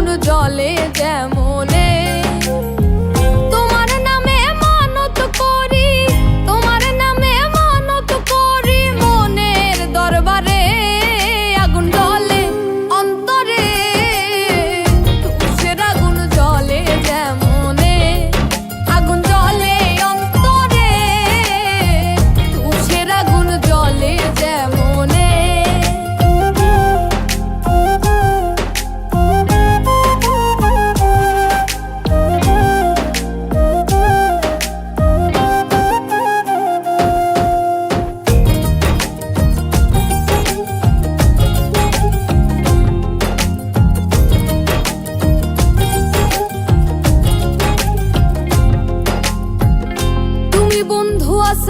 যেমন জলে যেমনে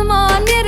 some on me.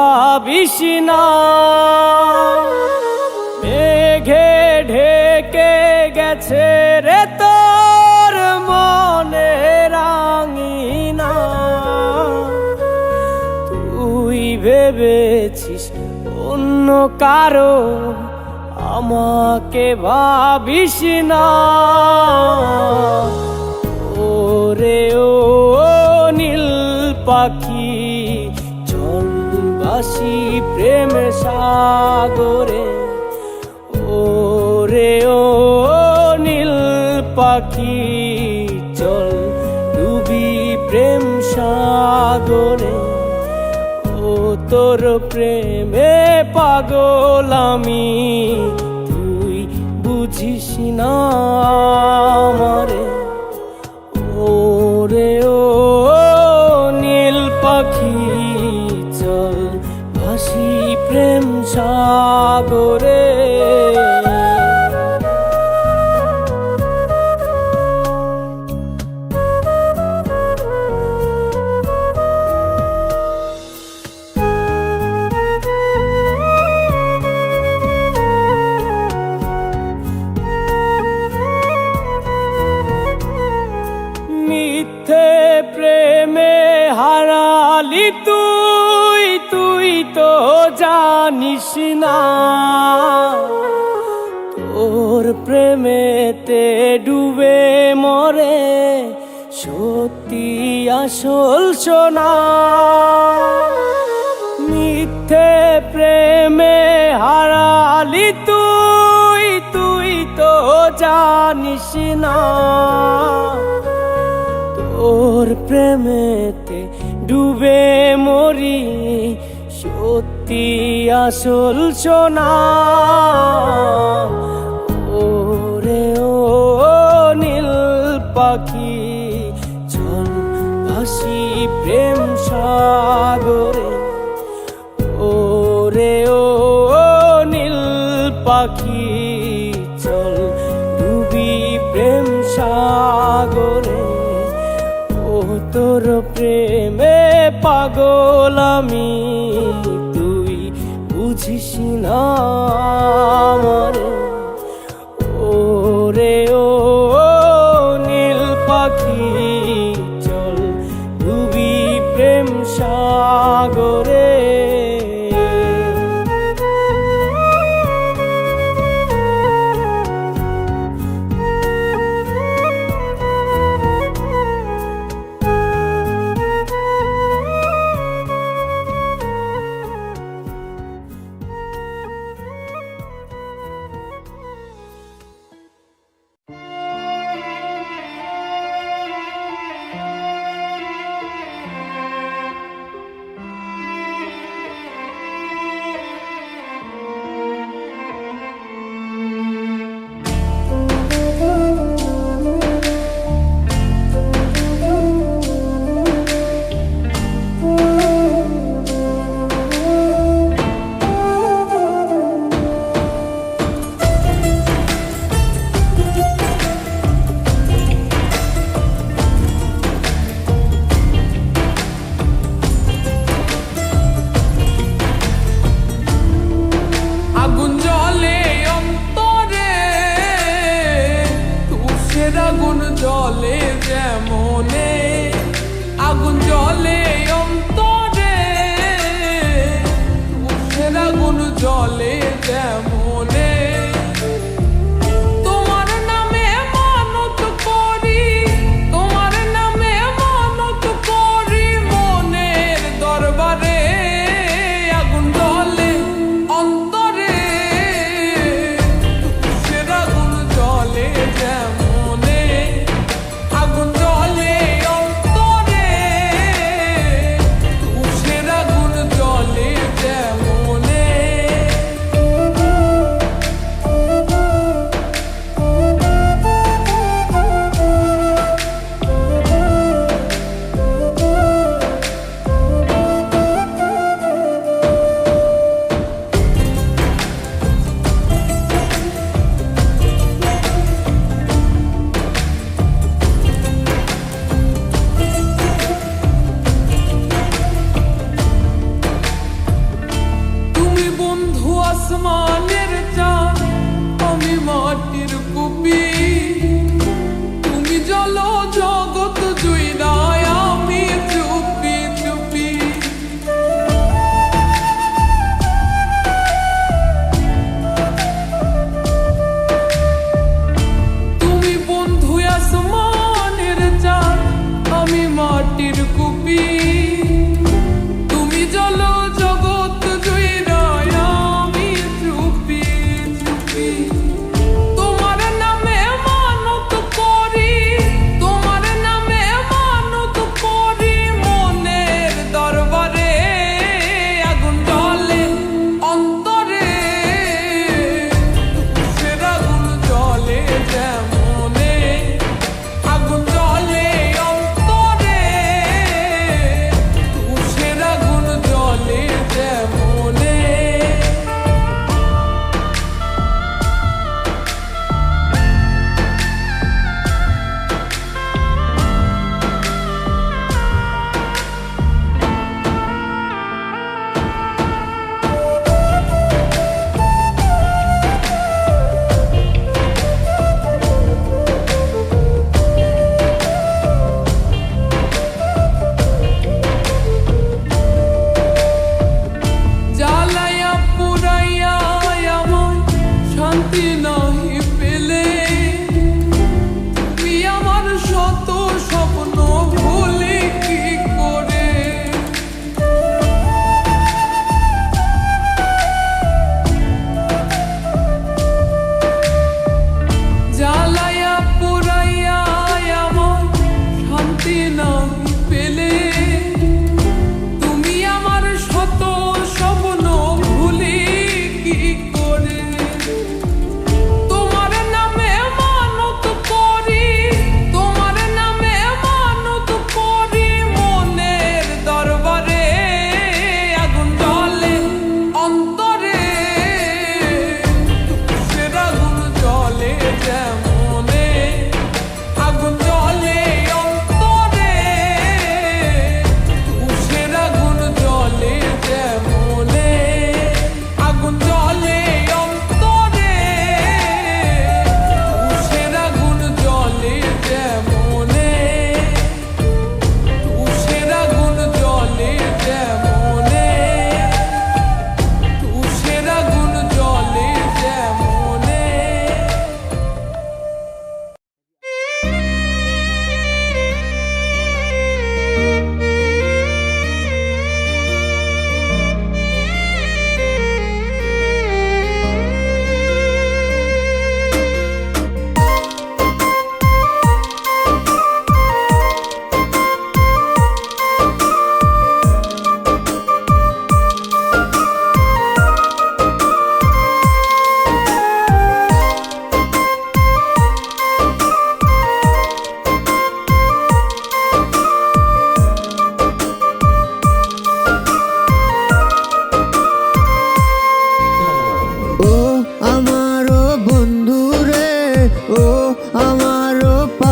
ভাবিস না। মেঘে ঢেকে গেছে রে তোর মনে রাঙিনা। তুই ভেবেছিস অন্য কারও আমাকে ভাবিস না। ওরে ও নীল পাখি ভাসি প্রেম সাগরে। ও রে ও নীল পাখি, চল ডুবি প্রেম সাগরে। ও তোর প্রেমে পাগলামী প্রেমেতে ডুবে মরে, সত্যি আসল সোনা। মিথ্যে প্রেমে হারালি তুই তুই তো জানিস না। তোর প্রেমেতে ডুবে মরি, সত্যি আসল সোনা। পাখি, চল ভাসি প্রেম সাগরে। ওরে ও নীল পাখি, চল ডুবি প্রেম সাগরে। ও তোর প্রেমে পাগল আমি, তুই বুঝিস না আমারে।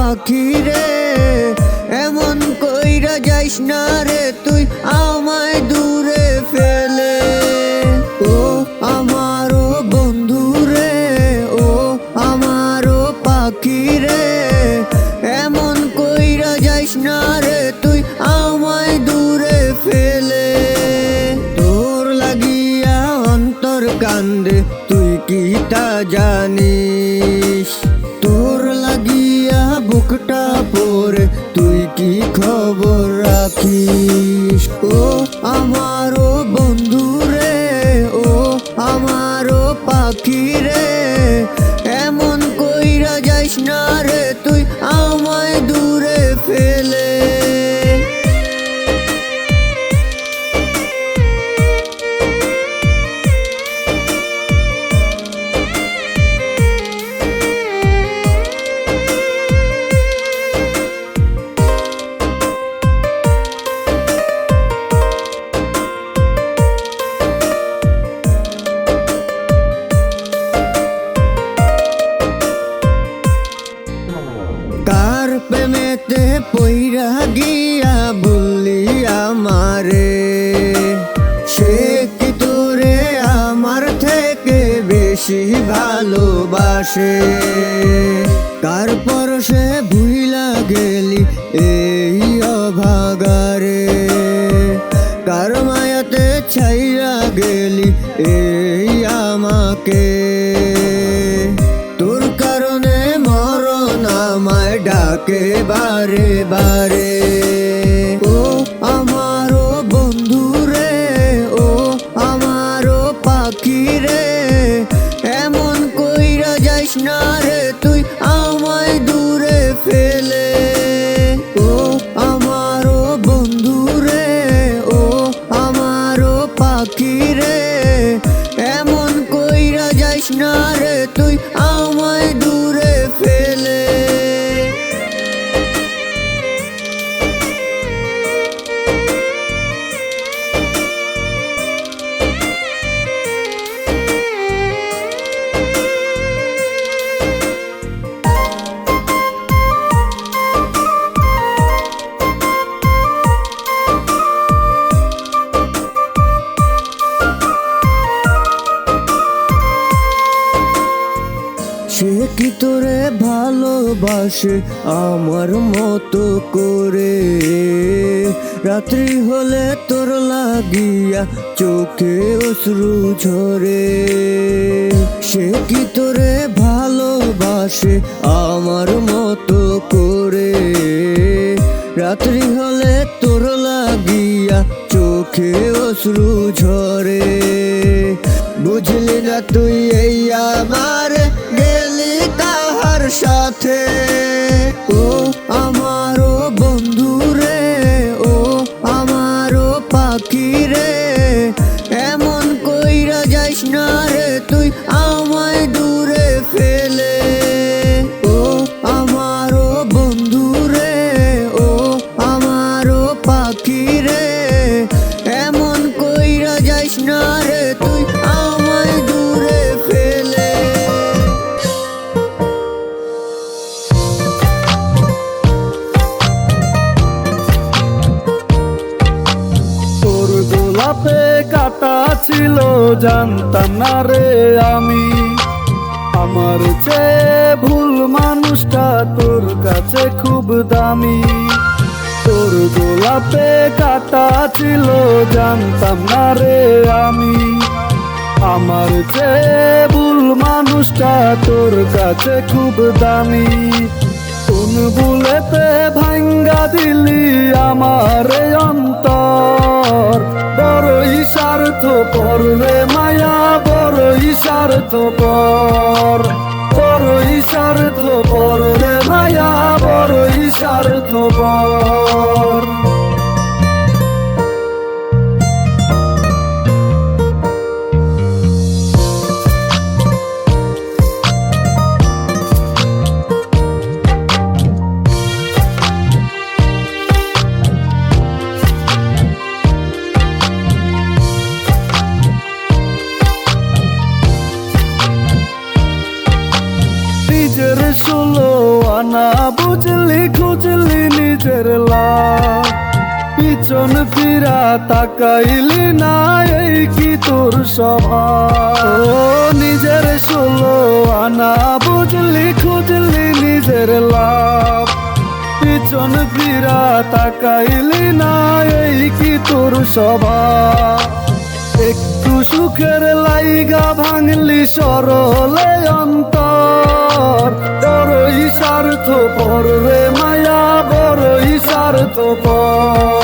পাখি রে এমন কইরা যাইস না রাখিস ও আমারও বন্ধু রে, ও আমারও পাখি রে। এমন কইরা যাইস না রে, তুই আমায় দূরে ফেলে গেলি আমার মতো করে। রাত্রি হলে তোর লাগিয়া চোখে অশ্রু ঝরে। সে কি তোরে ভালোবাসে আমার মতো করে? রাত্রি হলে তোর লাগিয়া চোখে অশ্রু ঝরে। বুঝলি না তুই এই আমার গেলি তাহার সাথে। রে আমি। আমার চেয়ে ভুল মানুষটা তোর কাছে খুব দামি। তোর গোলাপে কাটা ছিল, জানতাম না রে আমি। আমার চেয়ে ভুল মানুষটা তোর কাছে খুব দামি। কোন বুলেতে ভাঙ্গা দিলি আমার অন্তর। বড়ই স্বার্থ রে মায়া বড়ই স্বার্থ পর বড়ই স্বার্থ পর রে মায়া বড়ই স্বার্থ পর ফিরা তাকাইলি না, এই কি তোর স্বভাব? নিজের ষোলো আনা বুঝলি, খুঁজলি নিজের লাভ। পিছন ফিরা তাকাইলি না, এই কি তোর স্বভাব? একটু সুখের লাইগা ভাঙলি সরলে অন্তর। বড়ই স্বার্থ পর রে মায়া, বড়ই স্বার্থ পর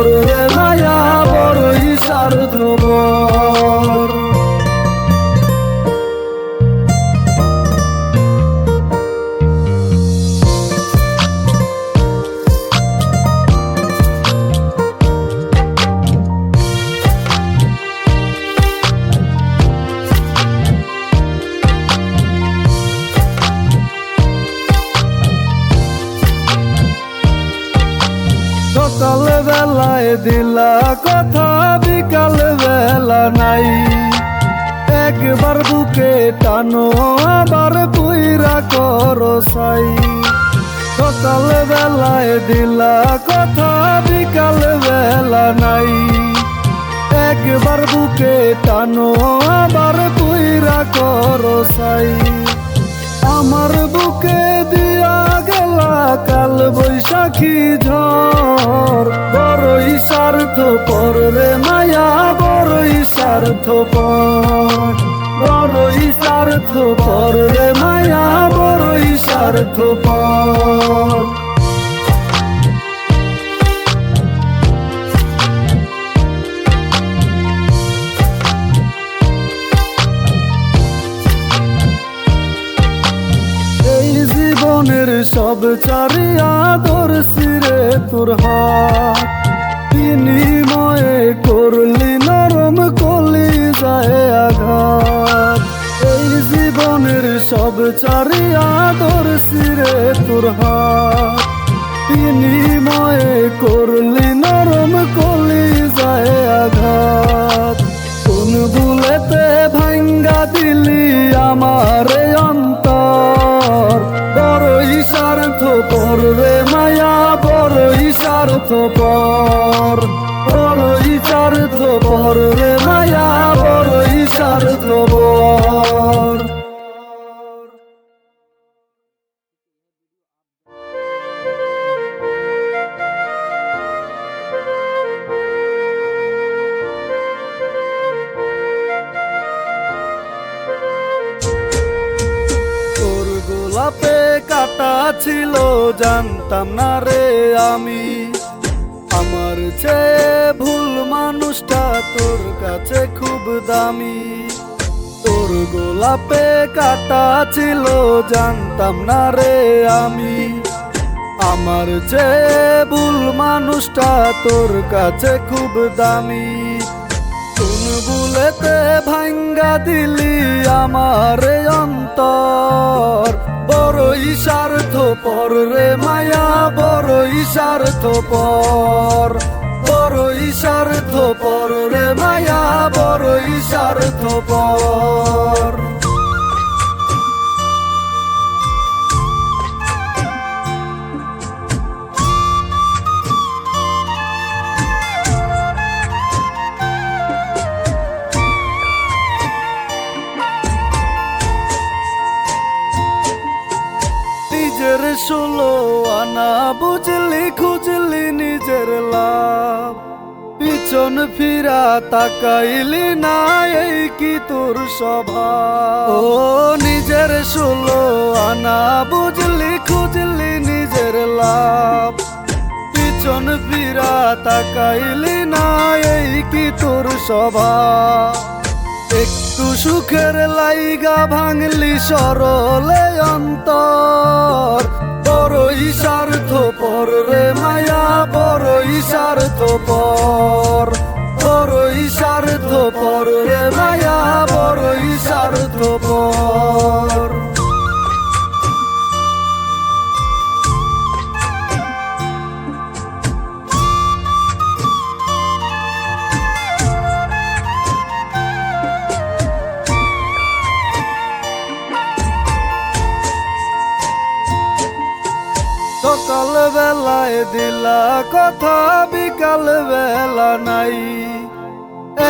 পর রে মায়া বড়ই সাই সকাল বেলায় দিলা কথা, বিকাল বেলা নাই। একবার বুকে টানো, আবার পুইরা করো সাই। আমার বুকে দিয়া গেলা কাল বৈশাখী ঝড়। বড়ই স্বার্থ পর রে মায়া, বড়ই স্বার্থ পর বড়ই স্বার্থ পর রে মায়া বড়ই স্বার্থ পর জীবনের সব চারিয়া দর সিরে তোর হাত। বিনিময়ে করলি নরম কলি যায় আঘাত। সব চারিয়া দর সিরে তোর হাত। বিনিময়ে করলি নরম কলি যায় আঘাত। কোন বুলেতে ভাঙ্গা দিলি আমার অন্তর। বড়ই স্বার্থ পর রে মায়া, বড়ই স্বার্থ পর বড়ই স্বার্থ পর রে মায়া, বড়ই স্বার্থ ছিল, জানতাম না রে আমি। আমার চেয়ে ভুল মানুষটা তোর কাছে খুব দামি। তোর গোলাপে কাটা ছিল, জানতাম না রে আমি। আমার চেয়ে ভুল মানুষটা তোর কাছে খুব দামি। কোন বুলেতে ভাঙ্গা দিলি আমার অন্তর। বড়ই স্বার্থ পর রে মায়া, বড়ই স্বার্থ পর বড়ই স্বার্থ পর রে মায়া, বড়ই স্বার্থ পর বুঝলি খুঁজলি নিজের লাভ। পিছন ফিরা তাকাইলি না, এই কি তোর স্বভাব? ও নিজের ষোলো আনা বুঝলি খুঁজলি নিজের লাভ। পিছন ফিরা তাকাইলি না, এই কি তোর স্বভাব? একটু সুখের লাইগা ভাঙলি সরলে অন্তর। বড়ই তো পর রে মায়া বড় ইশার তো পর বড় ইশার তো পর রে মায়া বড় ইশার তো পর বেলায় দিলা কথা বিকাল বেলা নাই।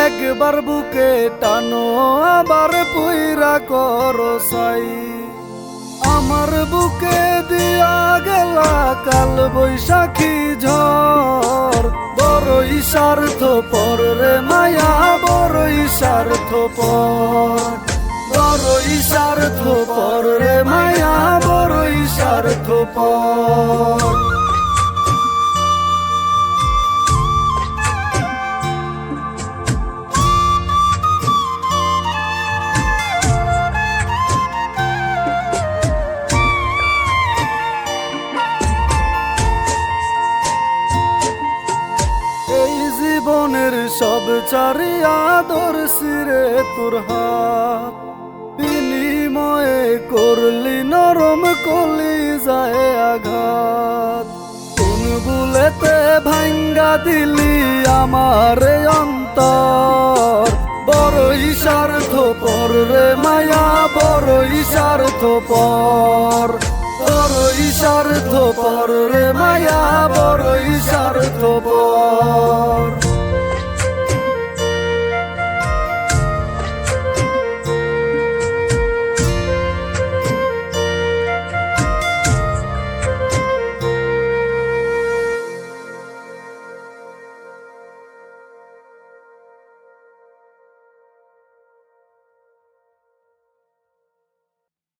একবার বুকে টানো, আবার পুইরা করো সাই। আমার বুকে দিয়া গেলা কাল বৈশাখী ঝড়। বড়ই স্বার্থ পর রে মায়া, বড়ই স্বার্থ পর বড়ই স্বার্থ পর রে মায়া, বড়ই স্বার্থ পর সব চারিয়া দর্শিরে তোর হাত। বিনিময়ে করলি নরম কলি যায় আঘাত। কোন বুলেতে ভাঙ্গা দিলি আমার অন্তর। বড়ই স্বার্থ পর রে মায়া, বড়ই স্বার্থ পর বড়ই স্বার্থ পর রে মায়া, বড়ই স্বার্থ পর